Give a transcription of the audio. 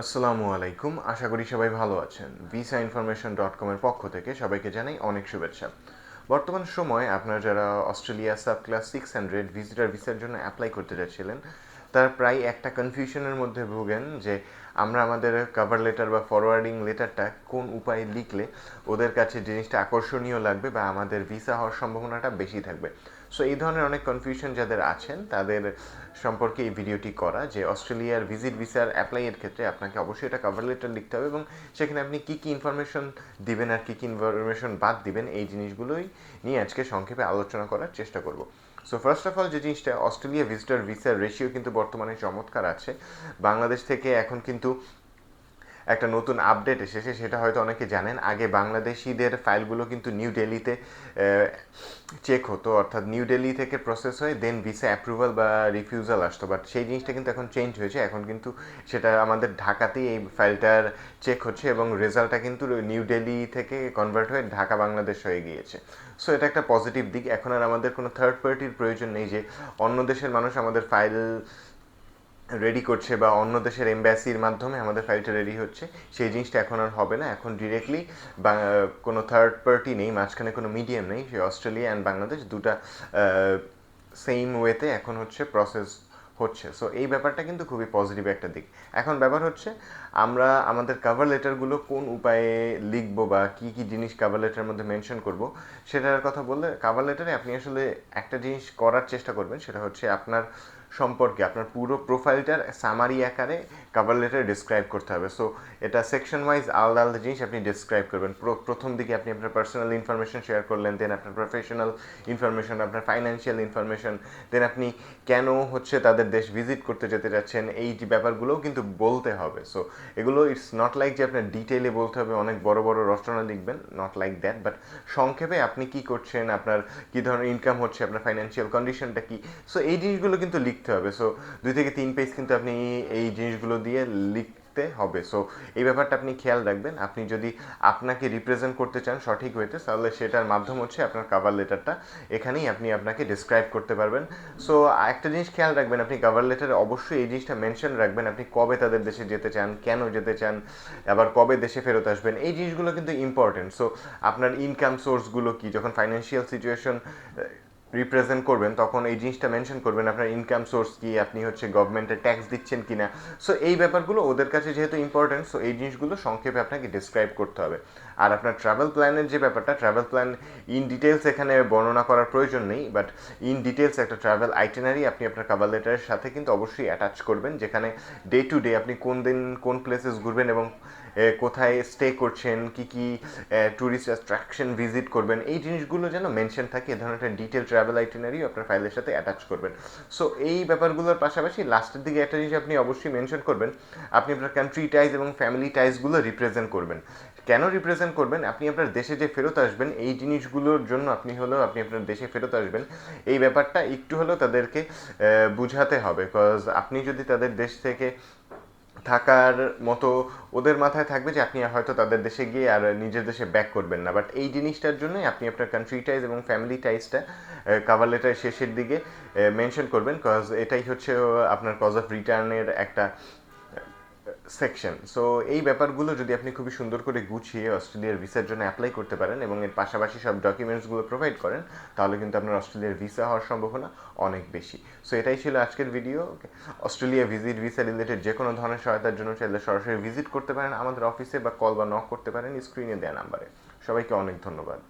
আসসালামু আলাইকুম। আশা করি সবাই ভালো আছেন। ভিসা ইনফরমেশন ডট কমের পক্ষ থেকে সবাইকে জানাই অনেক শুভেচ্ছা। বর্তমান সময়ে আপনারা যারা Australia sub class six hundred visitor ভিসার জন্য অ্যাপ্লাই করতে যাচ্ছিলেন, তারা প্রায় একটা কনফিউশনের মধ্যে ভুগেন যে আমরা আমাদের কভার লেটার বা ফরওয়ার্ডিং লেটারটা কোন উপায়ে লিখলে ওদের কাছে জিনিসটা আকর্ষণীয় লাগবে বা আমাদের ভিসা হওয়ার সম্ভাবনাটা বেশি থাকবে? সো এই ধরনের অনেক কনফিউশন যাদের আছেন, তাদের সম্পর্কে এই ভিডিওটি করা যে অস্ট্রেলিয়ার ভিজিট ভিসার অ্যাপ্লাইয়ের ক্ষেত্রে আপনাকে অবশ্যই এটা কভার লেটার লিখতে হবে এবং সেখানে আপনি কী কী ইনফরমেশন দিবেন আর কী কী ইনফরমেশন বাদ দিবেন, এই জিনিসগুলোই নিয়ে আজকে সংক্ষেপে আলোচনা করার চেষ্টা করব। সো ফার্স্ট অফ অল যে জিনিসটা, অস্ট্রেলিয়া ভিজিটর ভিসার রেশিও কিন্তু বর্তমানে চমৎকার আছে। বাংলাদেশ থেকে এখন কিন্তু একটা নতুন আপডেট এসেছে, সেটা হয়তো অনেকে জানেন। আগে বাংলাদেশিদের ফাইলগুলো কিন্তু নিউ দিল্লিতে চেক হতো। অর্থাৎ নিউ দিল্লি থেকে প্রসেস হয়ে দেন ভিসা অ্যাপ্রুভাল বা রিফিউজাল আসতো। বাট সেই জিনিসটা কিন্তু এখন চেঞ্জ হয়েছে। এখন কিন্তু সেটা আমাদের ঢাকাতেই এই ফাইলটার চেক হচ্ছে এবং রেজাল্টটা কিন্তু নিউ দিল্লি থেকে কনভার্ট হয়ে ঢাকা, বাংলাদেশ হয়ে গিয়েছে। সো এটা একটা পজিটিভ দিক। এখন আর আমাদের কোনো থার্ড পার্টির প্রয়োজন নেই যে অন্য দেশের মানুষ আমাদের ফাইল রেডি করছে বা অন্য দেশের এম্বাসির মাধ্যমে আমাদের ফাইলটা রেডি হচ্ছে, সেই জিনিসটা এখন আর হবে না। এখন ডিরেক্টলি কোনো থার্ড পার্টি নেই, মাঝখানে কোনো মিডিয়াম নেই, সেই অস্ট্রেলিয়া অ্যান্ড বাংলাদেশ দুটা সেম ওয়েতে এখন হচ্ছে প্রসেস হচ্ছে। সো এই ব্যাপারটা কিন্তু খুবই পজিটিভ একটা দিক। এখন ব্যাপার হচ্ছে, আমরা আমাদের কাভার লেটারগুলো কোন উপায়ে লিখব বা কি কি জিনিস কাভার লেটারের মধ্যে মেনশন করব, সেটার কথা বললে কাভার লেটারে আপনি আসলে একটা জিনিস করার চেষ্টা করবেন, সেটা হচ্ছে আপনার সম্পর্কে, আপনার পুরো প্রোফাইলটার সামারি আকারে কাভার লেটারে ডিসক্রাইব করতে হবে। সো এটা সেকশন ওয়াইজ আলাদা আলাদা জিনিস আপনি ডিসক্রাইব করবেন। প্রথম দিকে আপনি আপনার পার্সোনাল ইনফরমেশন শেয়ার করলেন দেন আপনার প্রফেশনাল ইনফরমেশন আপনার ফাইন্যান্সিয়াল ইনফরমেশন দেন আপনি কেন হচ্ছে তাদের দেশ ভিজিট করতে যেতে যাচ্ছেন, এই যে ব্যাপারগুলোও কিন্তু বলতে হবে। সো এগুলো ইটস নট লাইক যে আপনার ডিটেলে বলতে হবে, অনেক বড় বড় রচনা লিখবেন নট লাইক দ্যাট বাট সংক্ষেপে আপনি কি করছেন, আপনার কী ধরনের ইনকাম হচ্ছে, আপনার ফাইন্যান্সিয়াল কন্ডিশনটা কি? সো এই জিনিসগুলো কিন্তু লিখতে হবে। সো দুই থেকে তিন পেজ কিন্তু আপনি এই জিনিসগুলো দিয়ে লিখতে হবে। সো এই ব্যাপারটা আপনি খেয়াল রাখবেন। আপনি যদি আপনাকে রিপ্রেজেন্ট করতে চান সঠিক হইতে, তাহলে সেটার মাধ্যম হচ্ছে আপনার কাভার লেটারটা এখানেই আপনি আপনাকে ডিসক্রাইব করতে পারবেন। সো একটা জিনিস খেয়াল রাখবেন, আপনি কাভার লেটারে অবশ্যই এই জিনিসটা মেনশন রাখবেন। আপনি কবে তাদের দেশে যেতে চান, কেন যেতে চান, আবার কবে দেশে ফেরত আসবেন, এই জিনিসগুলো কিন্তু ইম্পর্টেন্ট সো আপনার ইনকাম সোর্সগুলো কি? যখন ফাইন্যান্সিয়াল সিচুয়েশন রিপ্রেজেন্ট করবেন, তখন এই জিনিসটা মেনশন করবেন, আপনার ইনকাম সোর্স কি, আপনি হচ্ছে গভর্নমেন্টের ট্যাক্স দিচ্ছেন কি না সো এই ব্যাপারগুলো ওদের কাছে যেহেতু ইম্পর্টেন্ট সো এই জিনিসগুলো সংক্ষেপে আপনাকে ডিসক্রাইব করতে হবে। আর আপনার ট্রাভেল প্ল্যানের যে ব্যাপারটা ট্রাভেল প্ল্যান ইন ডিটেলস এখানে বর্ণনা করার প্রয়োজন নেই বাট ইন ডিটেলস একটা ট্রাভেল আইটেনারি আপনি আপনার কাভার লেটারের সাথে কিন্তু অবশ্যই অ্যাটাচ করবেন, যেখানে ডে টু ডে আপনি কোন দিন কোন প্লেসেস ঘুরবেন এবং কোথায় স্টে করছেন, কি কি ট্যুরিস্ট অ্যাট্রাকশন ভিজিট করবেন, এই জিনিসগুলো যেন মেনশন থাকে, এ ধরনের একটা ডিটেল ট্রাভেল আইটেনারি আপনার ফাইলের সাথে অ্যাটাচ করবেন। সো এই ব্যাপারগুলোর পাশাপাশি লাস্টের দিকে একটা জিনিস আপনি অবশ্যই মেনশন করবেন, আপনি আপনার কান্ট্রি টাইজ এবং ফ্যামিলি টাইজগুলো রিপ্রেজেন্ট করবেন। কেন রিপ্রেজেন্ট করবেন? আপনি আপনার দেশে যে ফেরত আসবেন, এই জিনিসগুলোর জন্য আপনি হলেও, আপনি আপনার দেশে ফেরত আসবেন, এই ব্যাপারটা একটু হলেও তাদেরকে বুঝাতে হবে বিকজ আপনি যদি তাদের দেশ থেকে থাকার মতো ওদের মাথায় থাকবে যে আপনি হয়তো তাদের দেশে গিয়ে আর নিজের দেশে ব্যাক করবেন না। বাট এই জিনিসটার জন্যই আপনি আপনার কান্ট্রি টাইজ এবং ফ্যামিলি টাইজটা কাভার লেটার শেষের দিকে মেনশন করবেন। কজ এটাই হচ্ছে আপনার কজ অফ রিটার্নের একটা সেকশন সো এই ব্যাপারগুলো যদি আপনি খুবই সুন্দর করে গুছিয়ে অস্ট্রেলিয়ার ভিসার জন্য অ্যাপ্লাই করতে পারেন এবং এর পাশাপাশি সব ডকুমেন্টসগুলো প্রোভাইড করেন, তাহলে কিন্তু আপনার অস্ট্রেলিয়ার ভিসা হওয়ার সম্ভাবনা অনেক বেশি। সো এটাই ছিল আজকের video Australia visit visa related যে কোনো ধরনের সহায়তার জন্য চাইলে সরাসরি ভিজিট করতে পারেন আমাদের অফিসে বা কল বা নক করতে পারেন স্ক্রিনে দেওয়া নাম্বারে সবাইকে অনেক ধন্যবাদ।